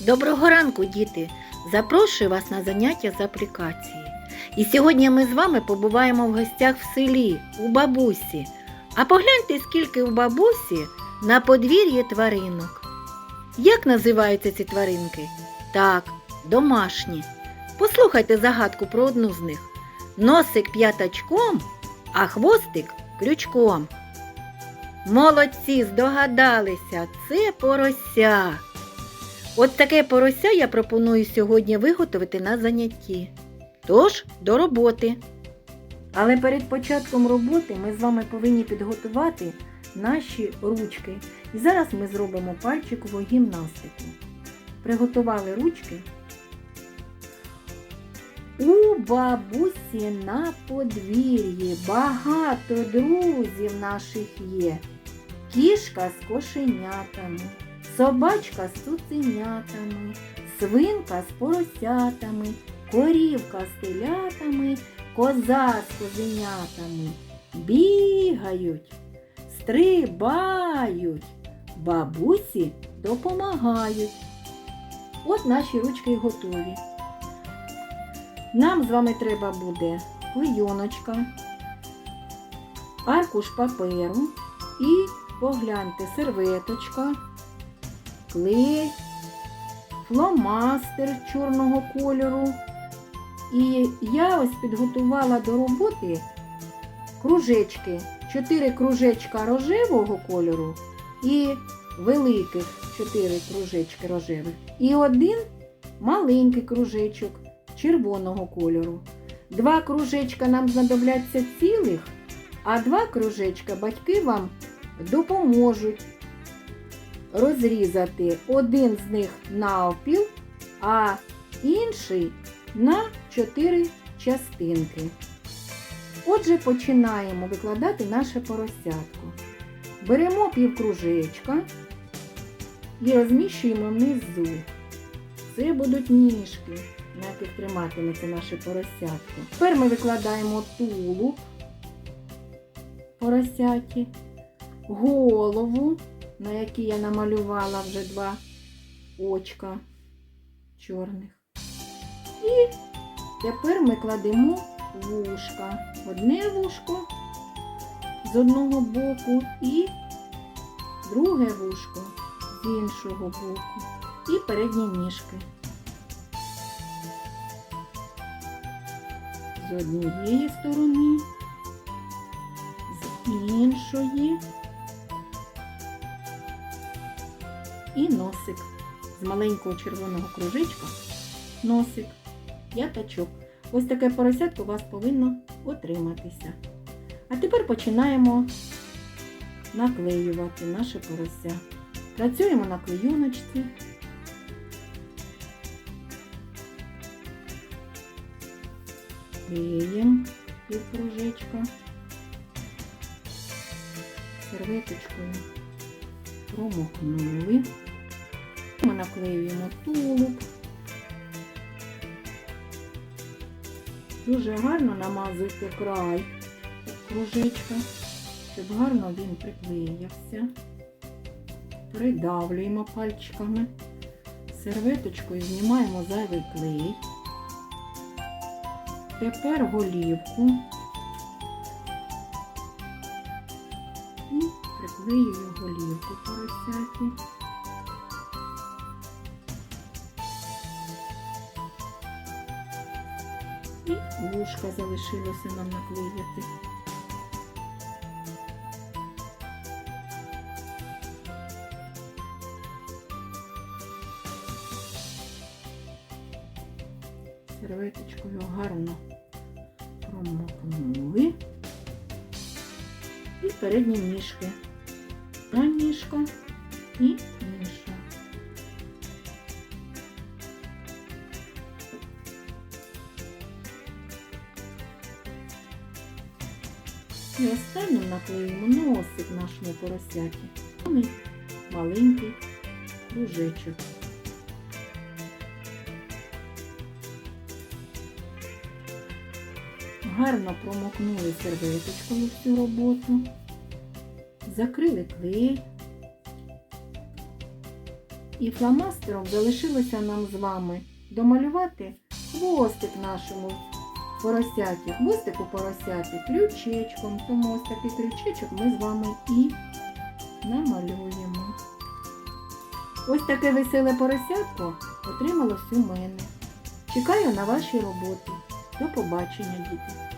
Доброго ранку, діти! Запрошую вас на заняття з аплікації. І сьогодні ми з вами побуваємо в гостях в селі, у бабусі. А погляньте, скільки у бабусі на подвір'ї тваринок. Як називаються ці тваринки? Так, домашні. Послухайте загадку про одну з них. Носик п'ятачком, а хвостик крючком. Молодці, здогадалися, це порося. От таке порося я пропоную сьогодні виготовити на занятті. Тож, до роботи. Але перед початком роботи ми з вами повинні підготувати наші ручки. І зараз ми зробимо пальчикову гімнастику. Приготували ручки. У бабусі на подвір'ї багато друзів наших є. Кішка з кошенятами, собачка з цуценятами, свинка з поросятами, корівка з телятами, коза з козенятами. Бігають, стрибають, бабусі допомагають. От наші ручки готові. Нам з вами треба буде клейоночка, аркуш паперу і погляньте серветочка, клей, фломастер чорного кольору. І я ось підготувала до роботи кружечки, чотири кружечка рожевого кольору і великих чотири кружечки рожевих. І один маленький кружечок червоного кольору. Два кружечка нам знадобляться цілих, а два кружечка батьки вам допоможуть розрізати один з них навпіл, а інший на чотири частинки. Отже, починаємо викладати наше поросятко. Беремо півкружечка і розміщуємо внизу. Це будуть ніжки, на яких триматиметься наше поросятко. Тепер ми викладаємо тулуб поросяті, голову, на якій я намалювала вже два очка чорних. І тепер ми кладемо вушка. Одне вушко з одного боку і друге вушко з іншого боку. І передні ніжки. З однієї сторони, з іншої. І носик з маленького червоного кружечка. Носик, п'ятачок. Ось таке поросятко у вас повинно отриматися. А тепер починаємо наклеювати наше порося. Працюємо на клейоночці. Клеїмо півкружечка. Серветочкою промокнули. Ми наклеюємо тулуб. Дуже гарно намазуйте край кружечка, щоб гарно він приклеївся. Придавлюємо пальчиками. Серветочкою знімаємо зайвий клей. Тепер голівку і приклеюю голівку поросяті. Вушка залишилося нам наклеїти. Серветочкою гарно промокнули. І передні ніжки. Одна ніжка і інша. І останнім наклеїмо носик нашому поросяті. Маленький кружечок. Гарно промокнули серветочкою всю роботу, закрили клей І фломастером залишилося нам з вами домалювати хвостик нашому поросяті. хвостику поросяті крючечком. Тому ось такий крючечок ми з вами і намалюємо. Ось таке веселе поросятко отрималось у мене. Чекаю на ваші роботи. До побачення, діти!